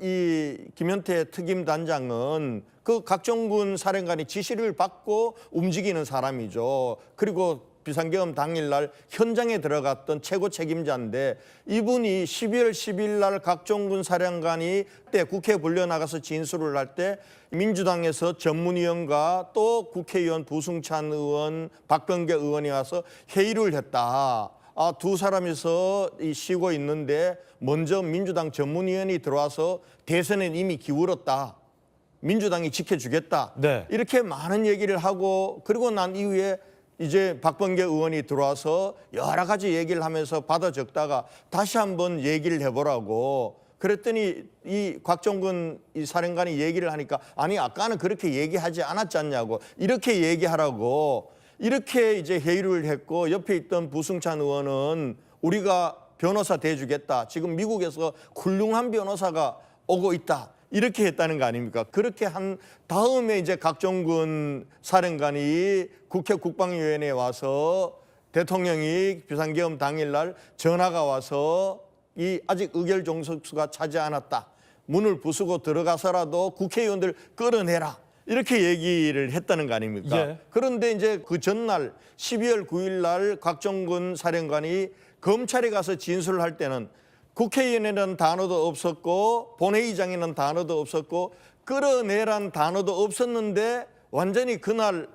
이 김현태 특임 단장은 그 각종군 사령관이 지시를 받고 움직이는 사람이죠. 그리고 비상계엄 당일날 현장에 들어갔던 최고 책임자인데 이분이 12월 10일 날 각종군 사령관이 때 국회에 불려 나가서 진술을 할 때 민주당에서 전문위원과 또 국회의원 부승찬 의원, 박병계 의원이 와서 회의를 했다. 아, 두 사람이서 이 쉬고 있는데 먼저 민주당 전문위원이 들어와서 대선에 이미 기울었다. 민주당이 지켜주겠다. 네. 이렇게 많은 얘기를 하고 그리고 난 이후에 이제 박범계 의원이 들어와서 여러 가지 얘기를 하면서 받아 적다가 다시 한번 얘기를 해보라고 그랬더니 이 곽종근 이 사령관이 얘기를 하니까 아니 아까는 그렇게 얘기하지 않았지 않냐고 이렇게 얘기하라고 이렇게 이제 회의를 했고 옆에 있던 부승찬 의원은 우리가 변호사 대주겠다. 지금 미국에서 훌륭한 변호사가 오고 있다. 이렇게 했다는 거 아닙니까? 그렇게 한 다음에 이제 각종군 사령관이 국회 국방위원회에 와서 대통령이 비상계엄 당일날 전화가 와서 이 아직 의결 종석수가 차지 않았다. 문을 부수고 들어가서라도 국회의원들 끌어내라. 이렇게 얘기를 했다는 거 아닙니까? 예. 그런데 이제 그 전날 12월 9일 날 곽정근 사령관이 검찰에 가서 진술을 할 때는 국회의원이라는 단어도 없었고 본회의장이라는 단어도 없었고 끌어내란 단어도 없었는데 완전히 그날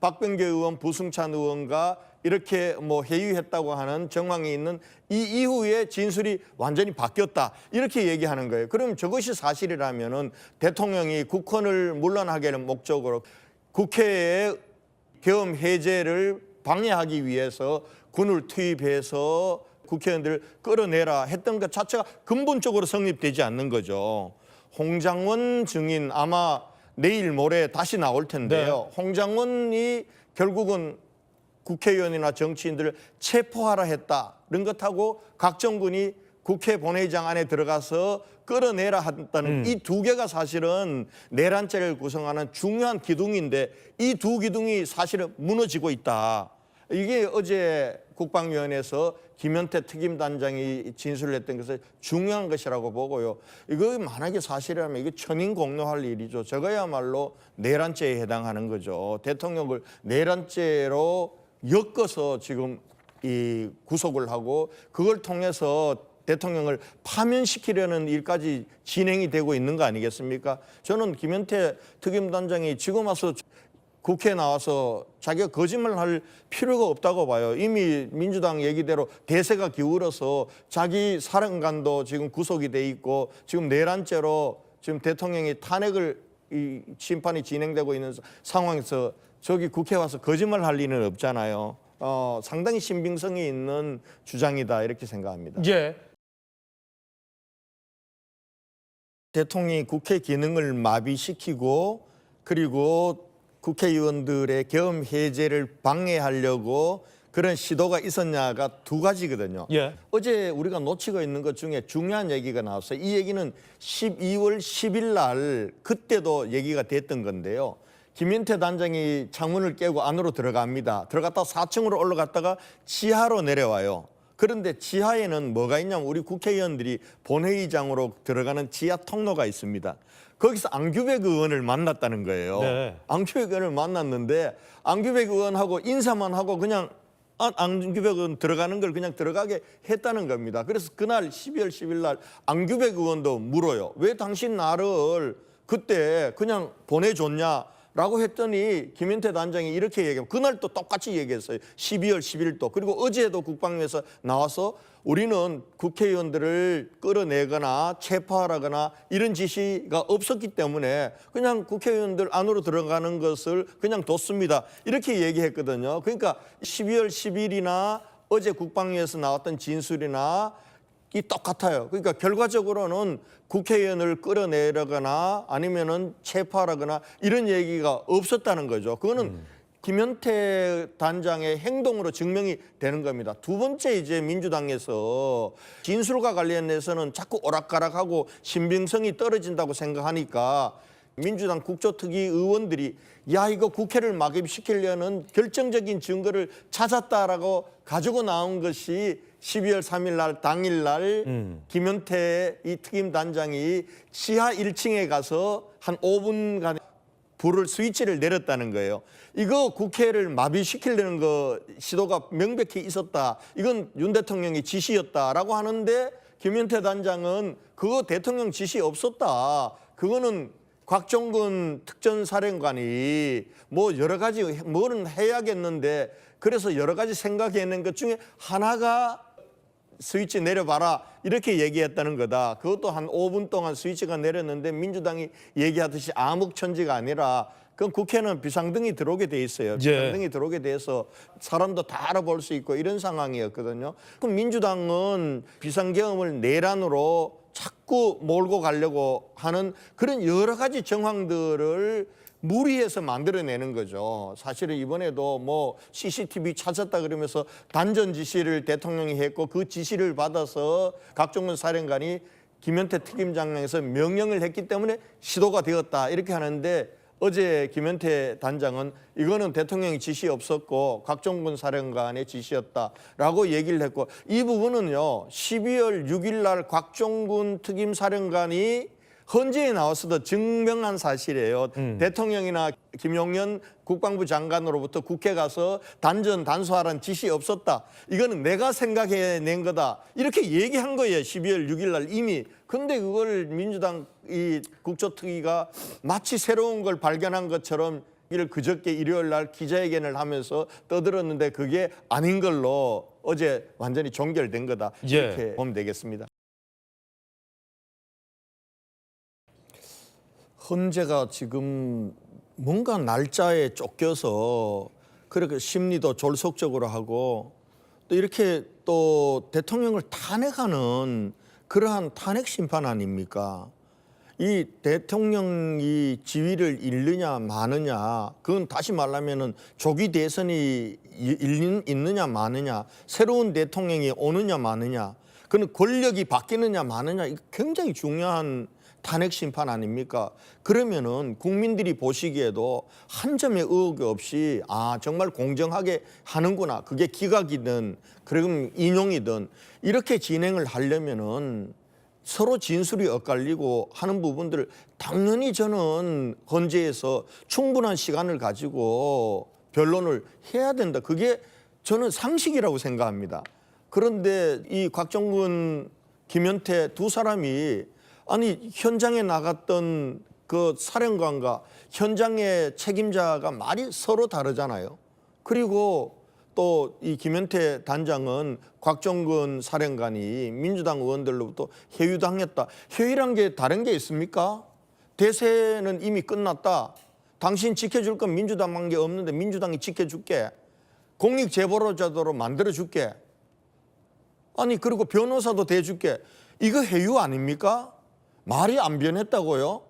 박병계 의원, 부승찬 의원과 이렇게 뭐 회유했다고 하는 정황이 있는 이 이후에 진술이 완전히 바뀌었다 이렇게 얘기하는 거예요. 그럼 저것이 사실이라면은 대통령이 국헌을 물러나게 하는 목적으로 국회에 계엄 해제를 방해하기 위해서 군을 투입해서 국회의원들을 끌어내라 했던 것 자체가 근본적으로 성립되지 않는 거죠. 홍장원 증인 아마 내일 모레 다시 나올 텐데요. 홍장원이 결국은 국회의원이나 정치인들을 체포하라 했다. 이런 것하고 각정군이 국회 본회의장 안에 들어가서 끌어내라 했다는 이두 개가 사실은 내란죄를 구성하는 중요한 기둥인데 이 두 기둥이 사실은 무너지고 있다. 이게 어제 국방위원회에서 김현태 특임단장이 진술을 했던 것은 중요한 것이라고 보고요. 이거 만약에 사실이라면 이게 천인공노할 일이죠. 저거야말로 내란죄에 해당하는 거죠. 대통령을 내란죄로 엮어서 지금 이 구속을 하고 그걸 통해서 대통령을 파면시키려는 일까지 진행이 되고 있는 거 아니겠습니까? 저는 김현태 특임단장이 지금 와서 국회에 나와서 자기가 거짓말을 할 필요가 없다고 봐요. 이미 민주당 얘기대로 대세가 기울어서 자기 사령관도 지금 구속이 돼 있고 지금 내란죄로 지금 대통령이 탄핵을 이 심판이 진행되고 있는 상황에서 저기 국회 와서 거짓말 할 리는 없잖아요. 어, 상당히 신빙성이 있는 주장이다 이렇게 생각합니다. 예. 대통령이 국회 기능을 마비시키고 그리고 국회의원들의 계엄 해제를 방해하려고 그런 시도가 있었냐가 두 가지거든요. 예. 어제 우리가 놓치고 있는 것 중에 중요한 얘기가 나왔어요. 이 얘기는 12월 10일 날 그때도 얘기가 됐던 건데요. 김현태 단장이 창문을 깨고 안으로 들어갑니다. 들어갔다 4층으로 올라갔다가 지하로 내려와요. 그런데 지하에는 뭐가 있냐면 우리 국회의원들이 본회의장으로 들어가는 지하 통로가 있습니다. 거기서 안규백 의원을 만났다는 거예요. 네. 안규백 의원을 만났는데 안규백 의원하고 인사만 하고 그냥 안- 안규백 의원 들어가는 걸 그냥 들어가게 했다는 겁니다. 그래서 그날 12월 10일 날 안규백 의원도 물어요. 왜 당신 나를 그때 그냥 보내줬냐? 라고 했더니 김현태 단장이 이렇게 얘기하면 그날 또 똑같이 얘기했어요. 12월 10일도 그리고 어제도 국방위에서 나와서 우리는 국회의원들을 끌어내거나 체포하라거나 이런 지시가 없었기 때문에 그냥 국회의원들 안으로 들어가는 것을 그냥 뒀습니다. 이렇게 얘기했거든요. 그러니까 12월 10일이나 어제 국방위에서 나왔던 진술이나 이 똑같아요. 그러니까 결과적으로는 국회의원을 끌어내려거나 아니면은 체포하라거나 이런 얘기가 없었다는 거죠. 그거는 김현태 단장의 행동으로 증명이 되는 겁니다. 두 번째 이제 민주당에서 진술과 관련해서는 자꾸 오락가락하고 신빙성이 떨어진다고 생각하니까 민주당 국조특위 의원들이 야 이거 국회를 막입시키려는 결정적인 증거를 찾았다라고 가지고 나온 것이 12월 3일 날 당일 날 김현태 이 특임 단장이 지하 1층에 가서 한 5분간 불을 스위치를 내렸다는 거예요. 이거 국회를 마비시키려는 거 시도가 명백히 있었다. 이건 윤 대통령의 지시였다라고 하는데 김현태 단장은 그거 대통령 지시 없었다. 그거는 곽종근 특전사령관이 뭐 여러 가지 뭐는 해야겠는데 그래서 여러 가지 생각해낸 것 중에 하나가 스위치 내려봐라 이렇게 얘기했다는 거다. 그것도 한 5분 동안 스위치가 내렸는데 민주당이 얘기하듯이 암흑천지가 아니라 그건 국회는 비상등이 들어오게 돼 있어요. 예. 비상등이 들어오게 돼서 사람도 다 알아볼 수 있고 이런 상황이었거든요. 그럼 민주당은 비상계엄을 내란으로 자꾸 몰고 가려고 하는 그런 여러 가지 정황들을 무리해서 만들어내는 거죠. 사실은 이번에도 뭐 CCTV 찾았다 그러면서 단전 지시를 대통령이 했고 그 지시를 받아서 각종군 사령관이 김현태 특임장에서 명령을 했기 때문에 시도가 되었다 이렇게 하는데 어제 김현태 단장은 이거는 대통령의 지시 없었고 각종군 사령관의 지시였다라고 얘기를 했고 이 부분은요 12월 6일 날 각종군 특임 사령관이 헌재에 나왔어도 증명한 사실이에요. 대통령이나 김용현 국방부 장관으로부터 국회 가서 단전 단수하라는 지시 없었다. 이거는 내가 생각해낸 거다. 이렇게 얘기한 거예요. 12월 6일 날 이미. 근데 그걸 민주당 이 국조특위가 마치 새로운 걸 발견한 것처럼 이를 그저께 일요일 날 기자회견을 하면서 떠들었는데 그게 아닌 걸로 어제 완전히 종결된 거다. 예. 이렇게 보면 되겠습니다. 헌재가 지금 뭔가 날짜에 쫓겨서 그렇게 심리도 졸속적으로 하고 또 이렇게 또 대통령을 탄핵하는 그러한 탄핵 심판 아닙니까? 이 대통령이 지위를 잃느냐 마느냐 그건 다시 말하면은 조기 대선이 있느냐 마느냐 새로운 대통령이 오느냐 마느냐 그는 권력이 바뀌느냐 마느냐 굉장히 중요한 탄핵 심판 아닙니까? 그러면은 국민들이 보시기에도 한 점의 의혹이 없이 아 정말 공정하게 하는구나 그게 기각이든 그럼 인용이든 이렇게 진행을 하려면은 서로 진술이 엇갈리고 하는 부분들을 당연히 저는 헌재에서 충분한 시간을 가지고 변론을 해야 된다. 그게 저는 상식이라고 생각합니다. 그런데 이 곽정근, 김현태 두 사람이 아니 현장에 나갔던 그 사령관과 현장의 책임자가 말이 서로 다르잖아요. 그리고 또 이 김현태 단장은 곽정근 사령관이 민주당 의원들로부터 회유당했다. 회유란 게 다른 게 있습니까? 대세는 이미 끝났다. 당신 지켜줄 건 민주당만 게 없는데 민주당이 지켜줄게. 공익 제보자도로 만들어 줄게. 아니 그리고 변호사도 대줄게. 이거 회유 아닙니까? 말이 안 변했다고요?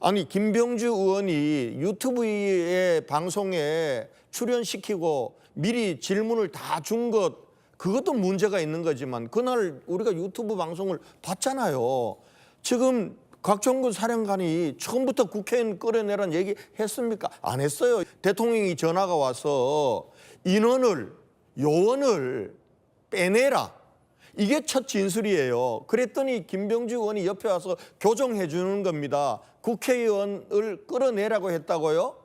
아니 김병주 의원이 유튜브의 방송에 출연시키고 미리 질문을 다 준 것 그것도 문제가 있는 거지만 그날 우리가 유튜브 방송을 봤잖아요. 지금 곽종근 사령관이 처음부터 국회의원 끌어내란 얘기 했습니까? 안 했어요. 대통령이 전화가 와서 인원을 요원을 빼내라. 이게 첫 진술이에요. 그랬더니 김병주 의원이 옆에 와서 교정해 주는 겁니다. 국회의원을 끌어내라고 했다고요?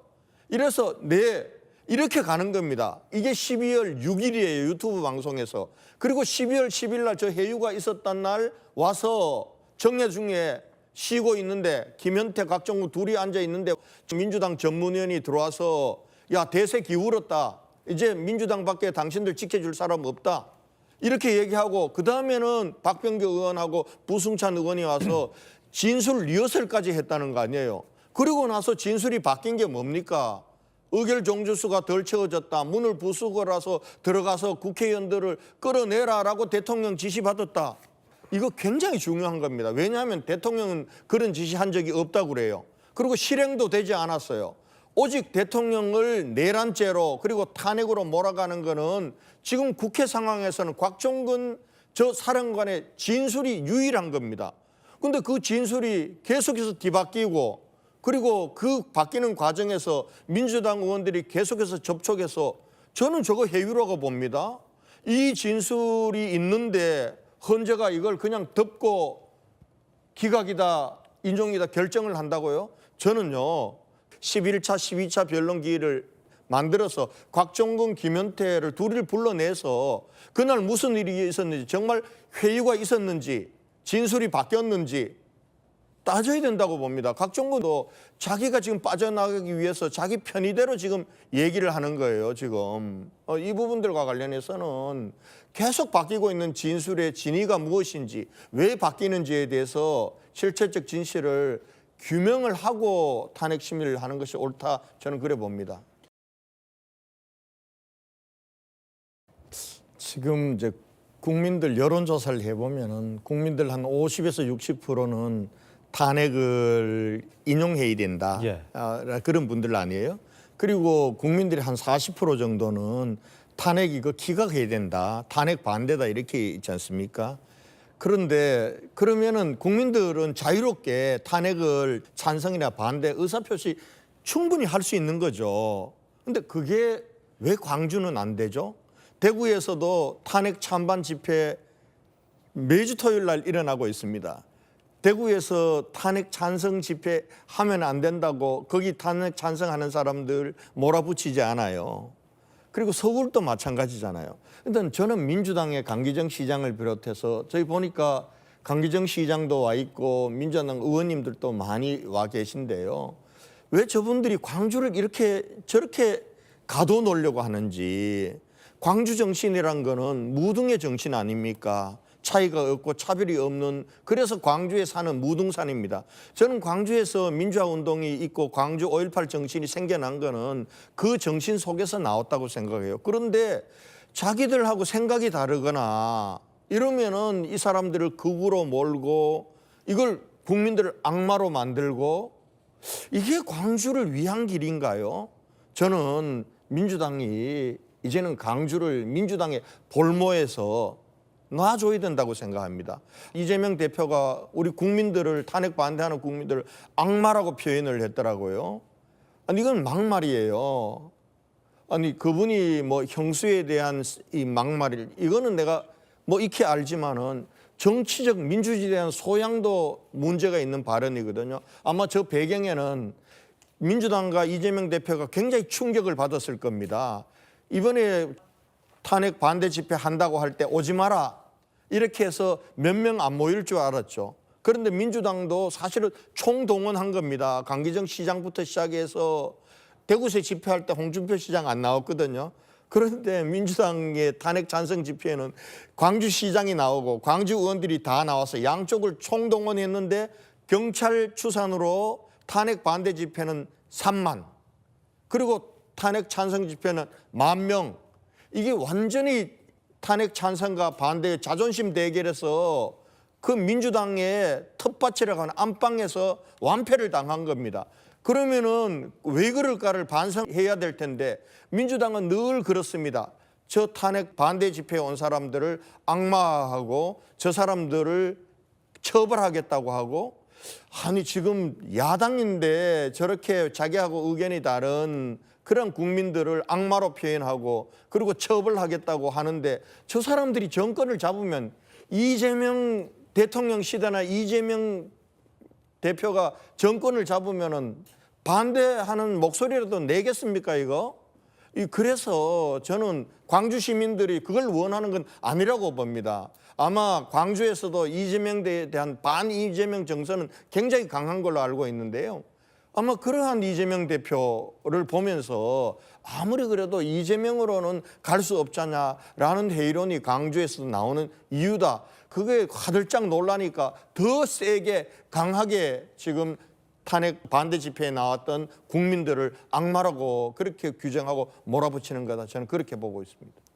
이래서 네 이렇게 가는 겁니다. 이게 12월 6일이에요. 유튜브 방송에서. 그리고 12월 10일 날저 회유가 있었던 날 와서 정례 중에 쉬고 있는데 김현태 각종구 둘이 앉아 있는데 민주당 전문위원이 들어와서 야 대세 기울었다. 이제 민주당밖에 당신들 지켜줄 사람 없다. 이렇게 얘기하고 그 다음에는 박병규 의원하고 부승찬 의원이 와서 진술 리허설까지 했다는 거 아니에요. 그리고 나서 진술이 바뀐 게 뭡니까? 의결 종주수가 덜 채워졌다. 문을 부수고라서 들어가서 국회의원들을 끌어내라라고 대통령 지시받았다. 이거 굉장히 중요한 겁니다. 왜냐하면 대통령은 그런 지시한 적이 없다고 그래요. 그리고 실행도 되지 않았어요. 오직 대통령을 내란죄로 그리고 탄핵으로 몰아가는 거는 지금 국회 상황에서는 곽종근 저 사령관의 진술이 유일한 겁니다. 근데 그 진술이 계속해서 뒤바뀌고 그리고 그 바뀌는 과정에서 민주당 의원들이 계속해서 접촉해서 저는 저거 해유라고 봅니다. 이 진술이 있는데 헌재가 이걸 그냥 덮고 기각이다, 인종이다 결정을 한다고요? 저는요, 11차, 12차 변론 기일을 만들어서 곽종근, 김현태를 둘을 불러내서 그날 무슨 일이 있었는지 정말 회유가 있었는지 진술이 바뀌었는지 따져야 된다고 봅니다. 곽종근도 자기가 지금 빠져나가기 위해서 자기 편의대로 지금 얘기를 하는 거예요. 지금 어, 이 부분들과 관련해서는 계속 바뀌고 있는 진술의 진위가 무엇인지 왜 바뀌는지에 대해서 실체적 진실을 규명을 하고 탄핵 심리를 하는 것이 옳다 저는 그래 봅니다. 지금 이제 국민들 여론조사를 해보면은 국민들 한 50에서 60%는 탄핵을 인용해야 된다. 예. 아, 그런 분들 아니에요. 그리고 국민들이 한 40% 정도는 탄핵 이거 기각해야 된다. 탄핵 반대다 이렇게 있지 않습니까? 그런데 그러면은 국민들은 자유롭게 탄핵을 찬성이나 반대 의사표시 충분히 할 수 있는 거죠. 근데 그게 왜 광주는 안 되죠? 대구에서도 탄핵 찬반 집회 매주 토요일 날 일어나고 있습니다. 대구에서 탄핵 찬성 집회 하면 안 된다고 거기 탄핵 찬성하는 사람들 몰아붙이지 않아요. 그리고 서울도 마찬가지잖아요. 근데 저는 민주당의 강기정 시장을 비롯해서 저희 보니까 강기정 시장도 와 있고 민주당 의원님들도 많이 와 계신데요. 왜 저분들이 광주를 이렇게 저렇게 가둬놓으려고 하는지 광주 정신이란 거는 무등의 정신 아닙니까? 차이가 없고 차별이 없는 그래서 광주에 사는 무등산입니다. 저는 광주에서 민주화 운동이 있고 광주 5.18 정신이 생겨난 거는 그 정신 속에서 나왔다고 생각해요. 그런데 자기들하고 생각이 다르거나 이러면은 이 사람들을 극으로 몰고 이걸 국민들을 악마로 만들고 이게 광주를 위한 길인가요? 저는 민주당이 이제는 광주를 민주당의 볼모에서 놔줘야 된다고 생각합니다. 이재명 대표가 우리 국민들을 탄핵 반대하는 국민들을 악마라고 표현을 했더라고요. 아니 이건 막말이에요. 아니 그분이 뭐 형수에 대한 이 막말을 이거는 내가 뭐 익히 알지만은 정치적 민주주의에 대한 소양도 문제가 있는 발언이거든요. 아마 저 배경에는 민주당과 이재명 대표가 굉장히 충격을 받았을 겁니다. 이번에 탄핵 반대 집회 한다고 할 때 오지 마라 이렇게 해서 몇 명 안 모일 줄 알았죠. 그런데 민주당도 사실은 총동원한 겁니다. 강기정 시장부터 시작해서 대구에서 집회할 때 홍준표 시장 안 나왔거든요. 그런데 민주당의 탄핵 찬성 집회에는 광주시장이 나오고 광주 의원들이 다 나와서 양쪽을 총동원했는데 경찰 추산으로 탄핵 반대 집회는 3만 그리고 탄핵 찬성 집회는 만 명. 이게 완전히 탄핵 찬성과 반대의 자존심 대결에서 그 민주당의 텃밭이라고 하는 안방에서 완패를 당한 겁니다. 그러면은 왜 그럴까를 반성해야 될 텐데 민주당은 늘 그렇습니다. 저 탄핵 반대 집회에 온 사람들을 악마하고 저 사람들을 처벌하겠다고 하고 아니 지금 야당인데 저렇게 자기하고 의견이 다른 그런 국민들을 악마로 표현하고 그리고 처벌하겠다고 하는데 저 사람들이 정권을 잡으면 이재명 대통령 시대나 이재명 대표가 정권을 잡으면은 반대하는 목소리라도 내겠습니까 이거? 이 그래서 저는 광주 시민들이 그걸 원하는 건 아니라고 봅니다. 아마 광주에서도 이재명에 대한 반 이재명 정서는 굉장히 강한 걸로 알고 있는데요. 아마 그러한 이재명 대표를 보면서 아무리 그래도 이재명으로는 갈 수 없잖냐라는 회의론이 강주에서도 나오는 이유다. 그게 화들짝 놀라니까 더 세게 강하게 지금 탄핵 반대 집회에 나왔던 국민들을 악마라고 그렇게 규정하고 몰아붙이는 거다. 저는 그렇게 보고 있습니다.